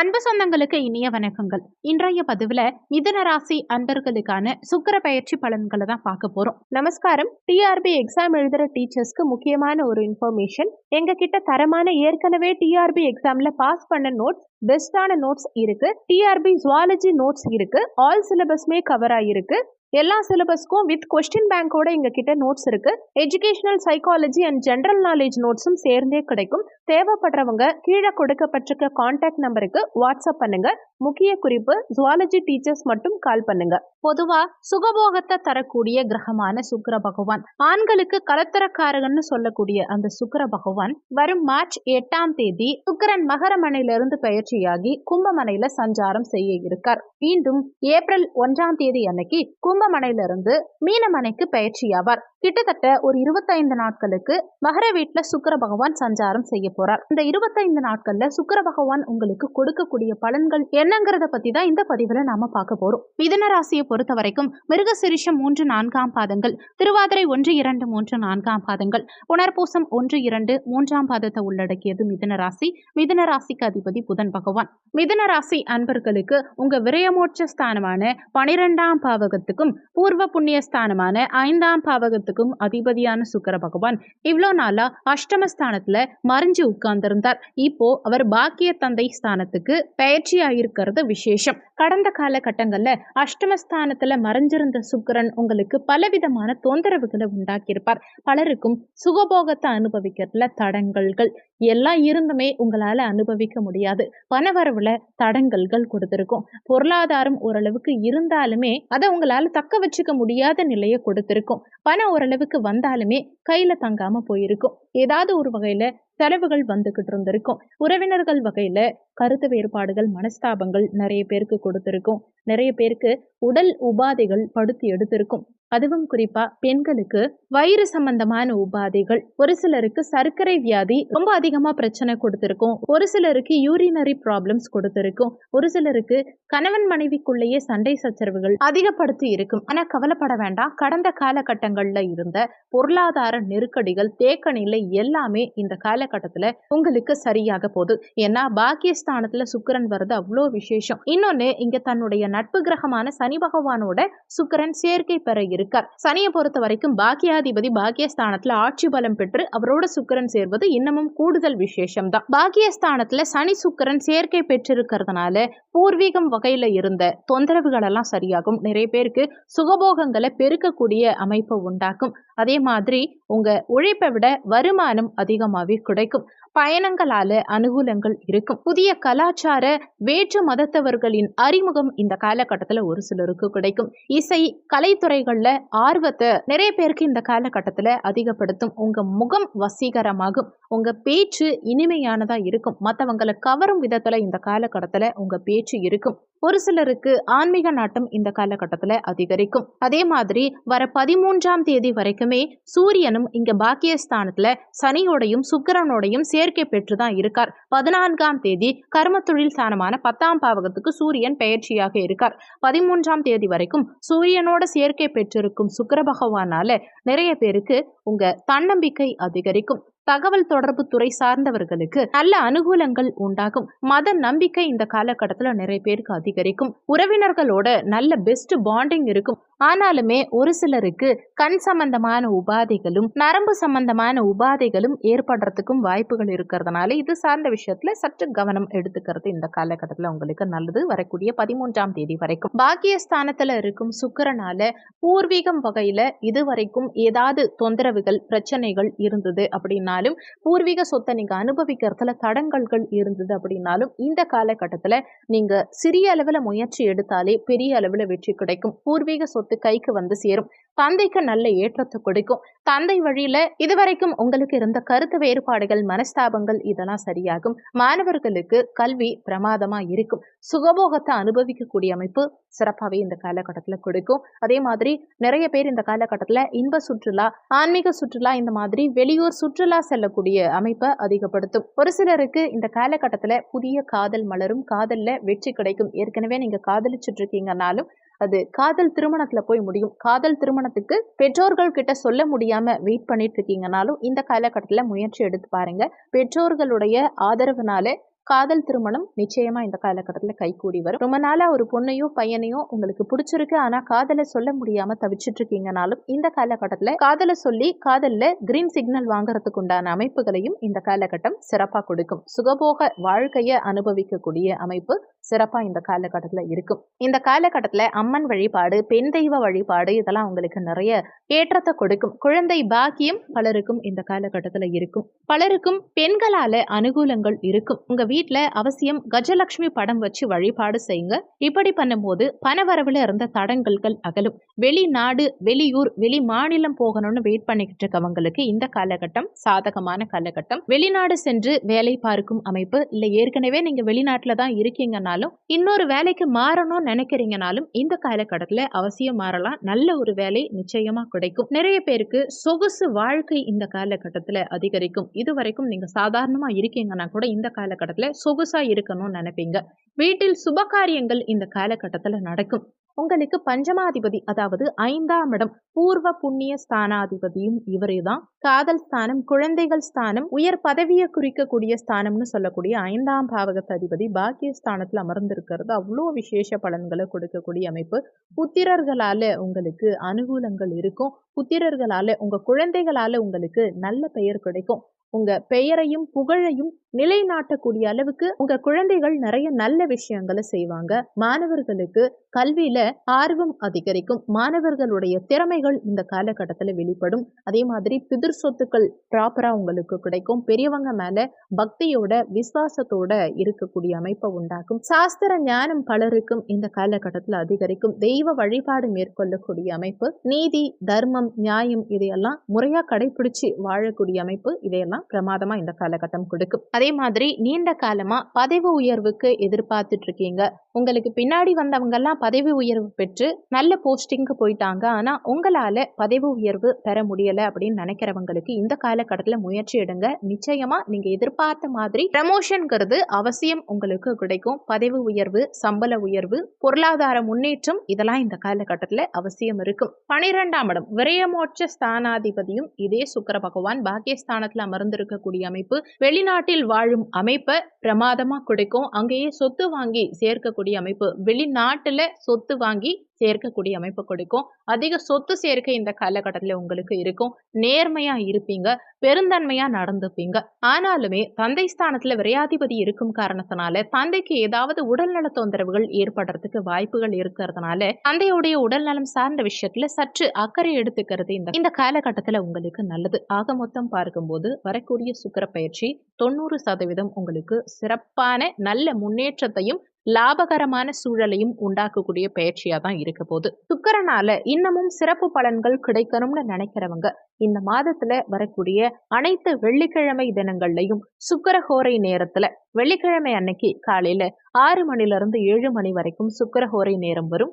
அன்பு சொந்தங்களுக்கு இனிய வணக்கங்கள். இன்றைய பதிவுல மிதன ராசி அன்பர்களுக்கான சுக்கர பயிற்சி பலன்களை தான் பார்க்க போறோம். நமஸ்காரம். டிஆர்பி எக்ஸாம் எழுதுற டீச்சர்ஸ்க்கு முக்கியமான ஒரு இன்ஃபர்மேஷன் எங்க கிட்ட தரமான ஏற்கனவே டிஆர்பி எக்ஸாம்ல பாஸ் பண்ண நோட்ஸ் பெஸ்டான நோட்ஸ் இருக்கு. டிஆர்பி ஜுவாலஜி நோட்ஸ் இருக்கு. ஆல் சிலபஸ்மே கவர் ஆயிருக்கு. எல்லா சிலபஸ்க்கும் வித் கொஸ்டின் பேங்கோட எங்க கிட்ட நோட்ஸ் இருக்கு. Educational psychology and general knowledge நோட்ஸும் சேர்ந்தே கிடைக்கும். தேவைப்படுறவங்க கீழே கொடுக்கப்பட்டிருக்க கான்டாக்ட் நம்பருக்கு வாட்ஸ்அப் பண்ணுங்க. முக்கிய குறிப்பு ஜுவாலஜி டீச்சர்ஸ் மட்டும் கால் பண்ணுங்க. பொதுவா சுகபோகத்தை தரக்கூடிய கிரகமான சுக்கர பகவான். ஆண்களுக்கு கலத்தரக்காரகன்னு சொல்லக்கூடிய அந்த சுக்கிர பகவான் வரும் மார்ச் எட்டாம் தேதி சுக்கிரன் மகரமனையிலிருந்து பயிற்சியாகி கும்பமனையில சஞ்சாரம் செய்ய இருக்கார். மீண்டும் ஏப்ரல் ஒன்றாம் தேதி அன்னைக்கு கும்பமனையிலிருந்து மீனமனைக்கு பயிற்சியாவார். கிட்டத்தட்ட ஒரு இருபத்தைந்து நாட்களுக்கு மகர வீட்டுல சுக்கிர பகவான் சஞ்சாரம் செய்ய போறார். இந்த இருபத்தைந்து நாட்கள்ல சுக்கர பகவான் உங்களுக்கு கொடுக்கக்கூடிய பலன்கள் என்னங்கிறத பத்தி தான் இந்த பதிவுல நாம பார்க்க போறோம். மிதன ராசியை பொறுத்த வரைக்கும் மிருகசிரிஷம் மூன்று நான்காம் பாதங்கள் திருவாதிரை ஒன்று இரண்டு மூன்று நான்காம் பாதங்கள் புனர்பூசம் ஒன்று இரண்டு மூன்றாம் பாதத்தை உள்ளடக்கியது மிதன ராசி. மிதன ராசிக்கு அதிபதி புதன் பகவான். மிதன ராசி அன்பர்களுக்கு உங்க விரயமோட்ச ஸ்தானமான பனிரெண்டாம் பாவகத்துக்கும் பூர்வ புண்ணிய ஸ்தானமான ஐந்தாம் பாவகத்துக்கும் அதிபதியான சுக்கர பகவான். இவ்வளோ நாளா அஷ்டமஸ்தானத்துல மறைஞ்சு உட்கார்ந்திருந்தார். இப்போ அவர் பாக்கிய தந்தை ஸ்தானத்துக்கு பயிற்சி ஆயிருக்கிறது விசேஷம். கடந்த காலகட்டங்களில் அஷ்டமஸ்தானத்தில் மறைஞ்சிருந்த சுக்கரன் உங்களுக்கு பலவிதமான தொந்தரவுகளை உண்டாக்கியிருப்பார். பலருக்கும் சுகபோகத்தை அனுபவிக்கிறதுல தடங்கல்கள் எல்லாம் இருந்துமே உங்களால் அனுபவிக்க முடியாது. பணவரவுல தடங்கல்கள் கொடுத்துருக்கும். பொருளாதாரம் ஓரளவுக்கு இருந்தாலுமே அதை உங்களால் தக்க வச்சுக்க முடியாத நிலையை கொடுத்துருக்கும். பணம் ஓரளவுக்கு வந்தாலுமே கையில தங்காம போயிருக்கும். ஏதாவது ஒரு வகையில செலவுகள் வந்துகிட்டு இருந்திருக்கும். உறவினர்கள் வகையில கருத்து வேறுபாடுகள் மனஸ்தாபங்கள் நிறைய பேருக்கு கொடுத்திருக்கும். நிறைய பேருக்கு உடல் உபாதைகள் படுத்தி எடுத்திருக்கும். அதுவும் குறிப்பா பெண்களுக்கு வயிறு சம்பந்தமான உபாதைகள். ஒரு சிலருக்கு சர்க்கரை வியாதி ரொம்ப அதிகமா பிரச்சனை கொடுத்திருக்கும். ஒரு சிலருக்கு யூரினரி ப்ராப்ளம்ஸ் கொடுத்திருக்கும். ஒரு சிலருக்கு கணவன் மனைவிக்குள்ளேயே சண்டை சச்சரவுகள் அதிகப்படுத்தி இருக்கும். ஆனா கவலைப்பட வேண்டாம். கடந்த காலகட்டங்கள்ல இருந்த பொருளாதார நெருக்கடிகள் தேக்க நிலை எல்லாமே இந்த காலகட்டத்துல உங்களுக்கு சரியாக போகுது. ஏன்னா பாக்கியஸ்தானத்துல சுக்கிரன் வர்றது அவ்வளோ விசேஷம். இன்னொன்னு இங்க தன்னுடைய நட்பு கிரகமான சனி பகவானோட சுக்கரன் சேர்க்கை பெற இருக்கார். சனியை பொறுத்த வரைக்கும் பாக்கியாதிபதி பாக்கியஸ்தானத்துல ஆட்சி பலம் பெற்று அவரோட சுக்கிரன் சேர்வது இன்னமும் கூடுதல் விசேஷம் தான் பாக்கியஸ்தானத்துல சனி சுக்கரன் சேர்க்கை பெற்றிருக்கிறதுனால பூர்வீகம் வகையில இருந்த தொந்தரவுகள் எல்லாம் சரியாகும். நிறைய பேருக்கு சுகபோகங்களை பெருக்கக்கூடிய அமைப்பை உண்டாக்கும். அதே மாதிரி உங்க உழைப்பை விட வருமானம் அதிகமாகவே கிடைக்கும். பயணங்களால அனுகூலங்கள் இருக்கும். புதிய கலாச்சார வேற்று மதத்தவர்களின் அறிமுகம் இந்த காலகட்டத்தில் ஒரு சிலருக்கு கிடைக்கும். இசை கலைத்துறைகளில் ஆர்வத்தை நிறைய பேருக்கு இந்த காலகட்டத்தில் அதிகப்படுத்தும். உங்க முகம் வசீகரமாகும். உங்க பேச்சு இனிமையானதா இருக்கும். மற்றவங்களை கவரும் விதத்துல இந்த காலகட்டத்தில் உங்கள் பேச்சு இருக்கும். ஒரு சிலருக்கு ஆன்மீக நாட்டம் இந்த காலகட்டத்தில் அதிகரிக்கும். அதே மாதிரி வர பதிமூன்றாம் தேதி வரைக்குமே சூரியனும் இங்க பாக்கியஸ்தானத்துல சனியோடையும் சுக்கிரனோடையும் சேர்க்கை பெற்று தான் இருக்கார். பதினான்காம் தேதி கர்ம தொழில் ஸ்தானமான பத்தாம் பாவகத்துக்கு சூரியன் பெயர்ச்சியாக இருக்கார். பதிமூன்றாம் தேதி வரைக்கும் சூரியனோட சேர்க்கை பெற்றிருக்கும் சுக்கிர பகவானால நிறைய பேருக்கு உங்க தன்னம்பிக்கை அதிகரிக்கும். தகவல் தொடர்பு துறை சார்ந்தவர்களுக்கு நல்ல அனுகூலங்கள் உண்டாகும். மத நம்பிக்கை இந்த காலகட்டத்தில் நிறைய பேருக்கு அதிகரிக்கும். உறவினர்களோட நல்ல பெஸ்ட் பாண்டிங் இருக்கும். ஆனாலுமே ஒரு சிலருக்கு கண் சம்பந்தமான உபாதைகளும் நரம்பு சம்பந்தமான உபாதைகளும் ஏற்படுறதுக்கும் வாய்ப்புகள் இருக்கிறதுனால இது சார்ந்த விஷயத்துல சற்று கவனம் எடுத்துக்கிறது இந்த காலகட்டத்தில் உங்களுக்கு நல்லது. வரக்கூடிய பதிமூன்றாம் தேதி வரைக்கும் பாக்கியஸ்தானத்துல இருக்கும் சுக்கரனால பூர்வீகம் வகையில இதுவரைக்கும் ஏதாவது தொந்தரவுகள் பிரச்சனைகள் இருந்தது அப்படின்னாலும் பூர்வீக சொத்தை நீங்க அனுபவிக்கிறதுல தடங்கல்கள் இருந்தது அப்படின்னாலும் இந்த காலகட்டத்துல நீங்க சிறிய அளவுல முயற்சி எடுத்தாலே பெரிய அளவுல வெற்றி கிடைக்கும். பூர்வீக சொத்தை கைக்கு வந்து சேரும். தந்தைக்கு நல்ல ஏற்றத்தை கொடுக்கும். தந்தை வழியில இதுவரைக்கும் உங்களுக்கு இருந்த கருத்து வேறுபாடுகள் மனஸ்தாபங்கள் இதெல்லாம் சரியாகும். மாணவர்களுக்கு கல்வி பிரமாதமா இருக்கும். சுகபோகத்தை அனுபவிக்கக்கூடிய அமைப்பு சிறப்பாகவே இந்த காலகட்டத்தில் கொடுக்கும். அதே மாதிரி நிறைய பேர் இந்த காலகட்டத்தில் இன்ப சுற்றுலா ஆன்மீக சுற்றுலா இந்த மாதிரி வெளியூர் சுற்றுலா செல்லக்கூடிய அமைப்பை அதிகப்படுத்தும். ஒரு சிலருக்கு இந்த காலகட்டத்தில் புதிய காதல் மலரும் காதலில் வெற்றி கிடைக்கும். ஏற்கனவே நீங்கள் காதலிச்சுட்டு இருக்கீங்கனாலும் அது காதல் திருமணத்துல போய் முடியும். காதல் திருமணத்துக்கு பெற்றோர்கள் கிட்ட சொல்ல முடியாம வெயிட் பண்ணிட்டு இருக்கீங்கனாலும் இந்த காலகட்டத்தில் முயற்சி எடுத்து பாருங்க. பெற்றோர்களுடைய ஆதரவுனால காதல் திருமணம் நிச்சயமா இந்த காலகட்டத்தில் கைகூடி வரும். ரொம்ப நாளா ஒரு பொண்ணையோ பையனையோ உங்களுக்கு பிடிச்சிருக்கு. ஆனா காதலை சொல்ல முடியாம தவிச்சிட்டு இருக்கீங்கனாலும் இந்த காலகட்டத்தில் காதலை சொல்லி காதல்ல கிரீன் சிக்னல் வாங்குறதுக்கு உண்டான அமைப்புகளையும் இந்த காலகட்டம் சிறப்பா கொடுக்கும். சுகபோக வாழ்க்கையை அனுபவிக்கக்கூடிய அமைப்பு சிறப்பா இந்த காலகட்டத்தில் இருக்கும். இந்த காலகட்டத்தில் அம்மன் வழிபாடு பெண் தெய்வ வழிபாடு இதெல்லாம் உங்களுக்கு நிறைய ஏற்றத்தை கொடுக்கும். குழந்தை பாக்கியம் பலருக்கும் இந்த காலகட்டத்தில் இருக்கும். பலருக்கும் பெண்களால அனுகூலங்கள் இருக்கும். உங்க வீட்டில் அவசியம் கஜலட்சுமி படம் வச்சு வழிபாடு செய்யுங்க. இப்படி பண்ணும்போது பணவரவுல இருந்த தடங்கல்கள் அகலும். வெளிநாடு வெளியூர் வெளி மாநிலம் போகணும்னு வெயிட் பண்ணிக்கிட்டு இருக்கவங்களுக்கு இந்த காலகட்டம் சாதகமான காலகட்டம். வெளிநாடு சென்று வேலை பார்க்கும் அமைப்பு இல்லை ஏற்கனவே நீங்க வெளிநாட்டில் தான் இருக்கீங்கனாலும் இன்னொரு வேலைக்கு மாறணும்னு நினைக்கிறீங்கனாலும் இந்த காலகட்டத்தில் அவசியம் மாறலாம். நல்ல ஒரு வேலை நிச்சயமா கிடைக்கும். நிறைய பேருக்கு சொகுசு வாழ்க்கை இந்த காலகட்டத்தில் அதிகரிக்கும். இது வரைக்கும் நீங்க சாதாரணமா இருக்கீங்கன்னா கூட இந்த காலகட்டத்தில் காலகட்டத்தில் சொகுசாக இருக்கணும்னு நினைப்பீங்க. வீட்டில் சுபகாரியங்கள் இந்த காலகட்டத்தில் நடக்கும். உங்களுக்கு பஞ்சமாதிபதி அதாவது ஐந்தாம் இடம் பூர்வ புண்ணிய ஸ்தானாதிபதியும் இவரே தான் காதல் ஸ்தானம் குழந்தைகள் ஸ்தானம் உயர் பதவியை குறிக்கக்கூடிய ஸ்தானம்னு சொல்லக்கூடிய ஐந்தாம் பாவகத்து அதிபதி பாக்கிய ஸ்தானத்தில் அமர்ந்திருக்கிறது. அவ்வளோ விசேஷ பலன்களை கொடுக்கக்கூடிய அமைப்பு. புத்திரர்களால் உங்களுக்கு அனுகூலங்கள் இருக்கும். புத்திரர்களால் உங்கள் குழந்தைகளால் உங்களுக்கு நல்ல பெயர் கிடைக்கும். உங்கள் பெயரையும் புகழையும் நிலைநாட்டக்கூடிய அளவுக்கு உங்க குழந்தைகள் நிறைய நல்ல விஷயங்களை செய்வாங்க. மாணவர்களுக்கு கல்வியில ஆர்வம் அதிகரிக்கும். மாணவர்களுடைய திறமைகள் இந்த காலகட்டத்தில் வெளிப்படும். அதே மாதிரி பிதிர் சொத்துக்கள் ப்ராப்பரா உங்களுக்கு கிடைக்கும். பெரியவங்க மேல பக்தியோட விசுவாசத்தோட இருக்கக்கூடிய அமைப்பை உண்டாக்கும். சாஸ்திர ஞானம் பலருக்கும் இந்த காலகட்டத்தில் அதிகரிக்கும். தெய்வ வழிபாடு மேற்கொள்ளக்கூடிய அமைப்பு நீதி தர்மம் நியாயம் இதையெல்லாம் முறையா கடைபிடிச்சு வாழக்கூடிய அமைப்பு இதையெல்லாம் பிரமாதமா இந்த காலகட்டம் கொடுக்கும். அதே மாதிரி நீண்ட காலமாக பதவி உயர்வுக்கு எதிர்பார்த்துட்டு இருக்கீங்க உங்களுக்கு பின்னாடி வந்தவங்கெல்லாம் பதவி உயர்வு பெற்று நல்ல போஸ்டிங்க்கு போயிட்டாங்க. ஆனால் உங்களால் பதவி உயர்வு பெற முடியலை அப்படின்னு நினைக்கிறவங்களுக்கு இந்த காலகட்டத்தில் முயற்சி எடுங்க. நிச்சயமாக நீங்கள் எதிர்பார்த்த மாதிரி ப்ரமோஷனுங்கிறது அவசியம் உங்களுக்கு கிடைக்கும். பதவி உயர்வு சம்பள உயர்வு பொருளாதார முன்னேற்றம் இதெல்லாம் இந்த காலகட்டத்தில் அவசியம் இருக்கும். பனிரெண்டாம் இடம் விரயமோட்ச ஸ்தானாதிபதியும் இதே சுக்கர பகவான் பாக்கியஸ்தானத்தில் அமர்ந்திருக்கக்கூடிய அமைப்பு. வெளிநாட்டில் வாழும் அமைப்பை பிரமாதமாக கொடுக்கும். அங்கேயே சொத்து வாங்கி சேர்க்கக்கூடிய அமைப்பு. வெளிநாட்டில் சொத்து வாங்கி சேர்க்கக்கூடிய அமைப்பு கொடுக்கும். அதிக சொத்து சேர்க்கை இந்த காலகட்டத்தில் உங்களுக்கு இருக்கும். நேர்மையா இருப்பீங்க. பெருந்தன்மையா நடந்துப்பீங்க. ஆனாலுமே தந்தை ஸ்தானத்துல விரையாதிபதி இருக்கும் காரணத்தினால தந்தைக்கு ஏதாவது உடல்நல தொந்தரவுகள் ஏற்படுறதுக்கு வாய்ப்புகள் இருக்கிறதுனால தந்தையுடைய உடல்நலம் சார்ந்த விஷயத்துல சற்று அக்கறை எடுத்துக்கிறது இந்த இந்த காலகட்டத்துல உங்களுக்கு நல்லது. ஆக மொத்தம் பார்க்கும்போது வரக்கூடிய சுக்கர பயிற்சி தொண்ணூறு சதவீதம் உங்களுக்கு சிறப்பான நல்ல முன்னேற்றத்தையும் லாபகரமான சூழலையும் உண்டாக்கக்கூடிய பயிற்சியா தான் இருக்க போகுது. சுக்கரனால இன்னமும் சிறப்பு பலன்கள் கிடைக்கணும்னு நினைக்கிறவங்க இந்த மாதத்துல வரக்கூடிய அனைத்து வெள்ளிக்கிழமை தினங்கள்லையும் சுக்கரஹோரை நேரத்துல வெள்ளிக்கிழமை அன்னைக்கு காலையில ஆறு மணில இருந்து ஏழு மணி வரைக்கும் சுக்கரஹோரை நேரம் வரும்.